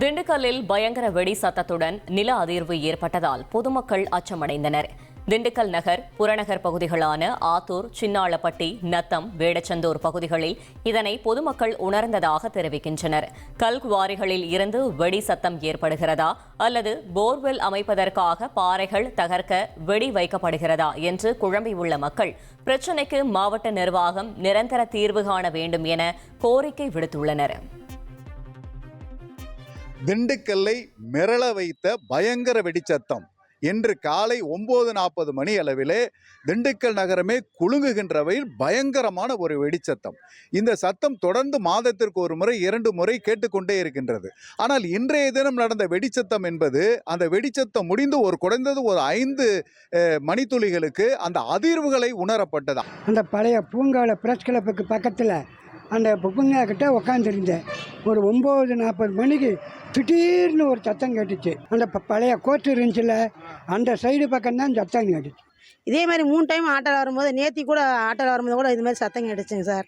திண்டுக்கல்லில் பயங்கர வெடி சத்தத்துடன் நில அதிர்வு ஏற்பட்டதால் பொதுமக்கள் அச்சமடைந்தனர். திண்டுக்கல் நகர் புறநகர் பகுதிகளான ஆத்தூர் சின்னாளப்பட்டி நத்தம் வேடச்சந்தூர் பகுதிகளில் இதனை பொதுமக்கள் உணர்ந்ததாக தெரிவிக்கின்றனர். கல்குவாரிகளில் இருந்து வெடி சத்தம் ஏற்படுகிறதா அல்லது போர்வெல் அமைப்பதற்காக பாறைகள் தகர்க்க வெடி வைக்கப்படுகிறதா என்று குழம்பியுள்ள மக்கள் பிரச்சினைக்கு மாவட்ட நிர்வாகம் நிரந்தர தீர்வு காண வேண்டும் என கோரிக்கை விடுத்துள்ளனர். திண்டுக்கல்லை மிரள வைத்த பயங்கர வெடிச்சத்தம். இன்று காலை ஒம்பது நாற்பது மணி அளவிலே திண்டுக்கல் நகரமே குலுங்குகின்றவையில் பயங்கரமான ஒரு வெடிச்சத்தம். இந்த சத்தம் தொடர்ந்து மாதத்திற்கு ஒரு முறை இரண்டு முறை கேட்டுக்கொண்டே இருக்கின்றது. ஆனால் இன்றைய தினம் நடந்த வெடிச்சத்தம் என்பது அந்த வெடிச்சத்தம் முடிந்து ஒரு குறைந்தது ஒரு ஐந்து மணித்துளிகளுக்கு அந்த அதிர்வுகளை உணரப்பட்டதா? அந்த பழைய பூங்காவில் பிரஸ் கிளப்புக்கு பக்கத்தில் அந்த பூங்கா கிட்ட உக்காந்துருந்தேன். ஒரு ஒம்பது நாற்பது மணிக்கு திடீர்னு ஒரு சத்தம் கேட்டுச்சு. அந்த ப- பழைய கோர்ட்டு இருந்துச்சுல அந்த சைடு பக்கம்தான் சத்தம் கேட்டுச்சு. இதே மாதிரி மூணு டைம் ஆட்டோவில் வரும்போது நேத்தி கூட ஆட்டோவில் வரும்போது கூட இது மாதிரி சத்தம் கேட்டுச்சுங்க சார்.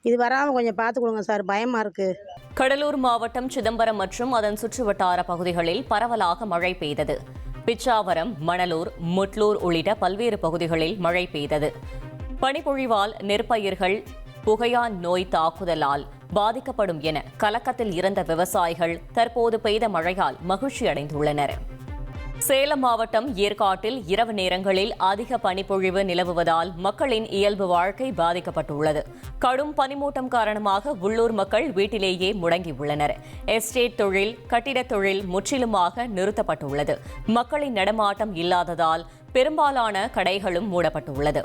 இது வராமல் கொஞ்சம் பார்த்து கொடுங்க சார் பயமாக இருக்குது கடலூர் மாவட்டம் சிதம்பரம் மற்றும் அதன் சுற்றுவட்டார பகுதிகளில் பரவலாக மழை பெய்தது. பிச்சாவரம் மணலூர் முட்லூர் உள்ளிட்ட பல்வேறு பகுதிகளில் மழை பெய்தது. பனிப்பொழிவால் நெற்பயிர்கள் புகையான் நோய் தாக்குதலால் பாதிக்கப்படும் என கலக்கத்தில் இருந்த விவசாயிகள் தற்போது பெய்த மழையால் மகிழ்ச்சி அடைந்துள்ளனர். சேலம் மாவட்டம் ஏற்காட்டில் இரவு நேரங்களில் அதிக பனிப்பொழிவு நிலவுவதால் மக்களின் இயல்பு வாழ்க்கை பாதிக்கப்பட்டுள்ளது. கடும் பனிமூட்டம் காரணமாக உள்ளூர் மக்கள் வீட்டிலேயே முடங்கியுள்ளனர். எஸ்டேட் தொழில் கட்டிடத் தொழில் முற்றிலுமாக நிறுத்தப்பட்டுள்ளது. மக்களின் நடமாட்டம் இல்லாததால் பெரும்பாலான கடைகளும் மூடப்பட்டுள்ளது.